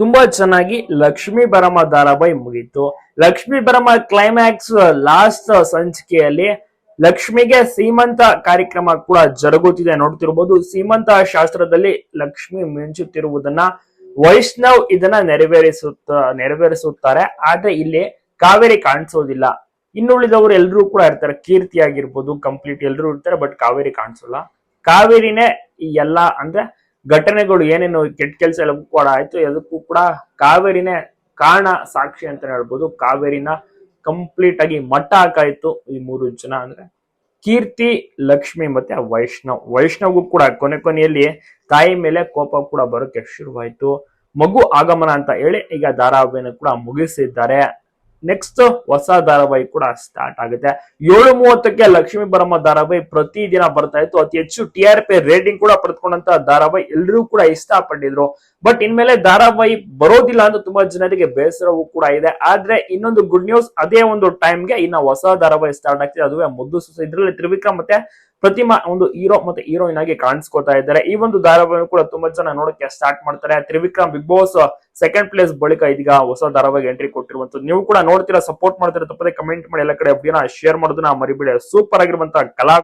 ತುಂಬಾ ಚೆನ್ನಾಗಿ ಲಕ್ಷ್ಮೀ ಬರಮ ಧಾರಾವಾಹಿ ಮುಗೀತು. ಲಕ್ಷ್ಮೀ ಬರಮ ಕ್ಲೈಮ್ಯಾಕ್ಸ್ ಲಾಸ್ಟ್ ಸಂಚಿಕೆಯಲ್ಲಿ ಲಕ್ಷ್ಮಿಗೆ ಸೀಮಂತ ಕಾರ್ಯಕ್ರಮ ಕೂಡ ಜರುಗುತ್ತಿದೆ. ನೋಡ್ತಿರ್ಬೋದು, ಸೀಮಂತ ಶಾಸ್ತ್ರದಲ್ಲಿ ಲಕ್ಷ್ಮಿ ಮಿಂಚುತ್ತಿರುವುದನ್ನ ವೈಷ್ಣವ್ ಇದನ್ನ ನೆರವೇರಿಸುತ್ತ, ನೆರವೇರಿಸುತ್ತಾರೆ. ಆದ್ರೆ ಇಲ್ಲಿ ಕಾವೇರಿ ಕಾಣಿಸೋದಿಲ್ಲ. ಇನ್ನುಳಿದವರು ಎಲ್ಲರೂ ಕೂಡ ಇರ್ತಾರೆ. ಕೀರ್ತಿ ಆಗಿರ್ಬೋದು ಕಂಪ್ಲೀಟ್ ಎಲ್ಲರೂ ಇರ್ತಾರೆ ಬಟ್ ಕಾವೇರಿ ಕಾಣಿಸೋಲ್ಲ. ಕಾವೇರಿನೇ ಈ ಎಲ್ಲಾ ಅಂದ್ರೆ ಘಟನೆಗಳು ಏನೇನು ಕೆಟ್ಟ ಕೆಲಸ ಎಲ್ಲ ಕೂಡ ಆಯ್ತು ಅದಕ್ಕೂ ಕೂಡ ಕಾವೇರಿನೇ ಕಾರಣ ಸಾಕ್ಷಿ ಅಂತ ಹೇಳ್ಬೋದು. ಕಾವೇರಿನ ಕಂಪ್ಲೀಟ್ ಆಗಿ ಮಟ್ಟ ಹಾಕಾಯ್ತು ಈ ಮೂರು ಜನ ಅಂದ್ರೆ. ಕೀರ್ತಿ, ಲಕ್ಷ್ಮಿ ಮತ್ತೆ ವೈಷ್ಣವ್. ವೈಷ್ಣವ್ಗೂ ಕೂಡ ಕೊನೆ ಕೊನೆಯಲ್ಲಿ ತಾಯಿ ಮೇಲೆ ಕೋಪ ಕೂಡ ಬರೋಕೆ ಶುರುವಾಯ್ತು. ಮಗು ಆಗಮನ ಅಂತ ಹೇಳಿ ಈಗ ಧಾರಾವಾಹಿನ ಕೂಡ ಮುಗಿಸಿದ್ದಾರೆ. ನೆಕ್ಸ್ಟ್ ಹೊಸ ಧಾರಾವಾಹಿ ಕೂಡ ಸ್ಟಾರ್ಟ್ ಆಗುತ್ತೆ. ಏಳು ಮೂವತ್ತಕ್ಕೆ ಲಕ್ಷ್ಮೀ ಬರಮ್ಮ ಧಾರಾವಾಹಿ ಪ್ರತಿದಿನ ಬರ್ತಾ ಇತ್ತು. ಅತಿ ಹೆಚ್ಚು ಟಿ ಆರ್ ಪಿ ರೇಟಿಂಗ್ ಕೂಡ ಪಡೆದುಕೊಂಡಂತ ಧಾರಾವಾಹಿ ಎಲ್ಲರೂ ಕೂಡ ಇಷ್ಟಪಟ್ಟಿದ್ರು. ಬಟ್ ಇನ್ಮೇಲೆ ಧಾರಾವಾಹಿ ಬರೋದಿಲ್ಲ ಅಂತ ತುಂಬಾ ಜನರಿಗೆ ಬೇಸರವೂ ಕೂಡ ಇದೆ. ಆದ್ರೆ ಇನ್ನೊಂದು ಗುಡ್ ನ್ಯೂಸ್ ಅದೇ ಒಂದು ಟೈಮ್ಗೆ ಇನ್ನ ಹೊಸ ಧಾರಾವಾಹಿ ಸ್ಟಾರ್ಟ್ ಆಗ್ತಿದೆ. ಅದುವೇ ಮುದ್ದು ಸುಸ. ಇದ್ರಲ್ಲಿ ತ್ರಿವಿಕ್ರಮ್ ಮತ್ತೆ ಪ್ರತಿಮಾ ಒಂದು ಹೀರೋ ಮತ್ತೆ ಹೀರೋಯಿನ್ ಆಗಿ ಕಾಣಿಸ್ಕೊತಾ ಇದ್ದಾರೆ. ಈ ಒಂದು ಧಾರಾವಾಹಿ ಕೂಡ ತುಂಬಾ ಜನ ನೋಡಕ್ಕೆ ಸ್ಟಾರ್ಟ್ ಮಾಡ್ತಾರೆ. Trivikram Bigg Boss second place ಬಳಿಕ ಇದೀಗ ಹೊಸ ಧಾರಾವಾಹಿ ಎಂಟ್ರಿ ಕೊಟ್ಟಿರುವಂತ ನೀವು ಕೂಡ ನೋಡ್ತೀರಾ ಸಪೋರ್ಟ್ ಮಾಡ್ತೀರಾ ತಪ್ಪದೆ ಕಮೆಂಟ್ ಮಾಡಿ ಎಲ್ಲ ಕಡೆ ಅಭಿಯಾನ ಶೇರ್ ಮಾಡೋದನ್ನ ಮರಿಬೇಡಿ. ಸೂಪರ್ ಆಗಿರುವಂತಹ ಕಲಾ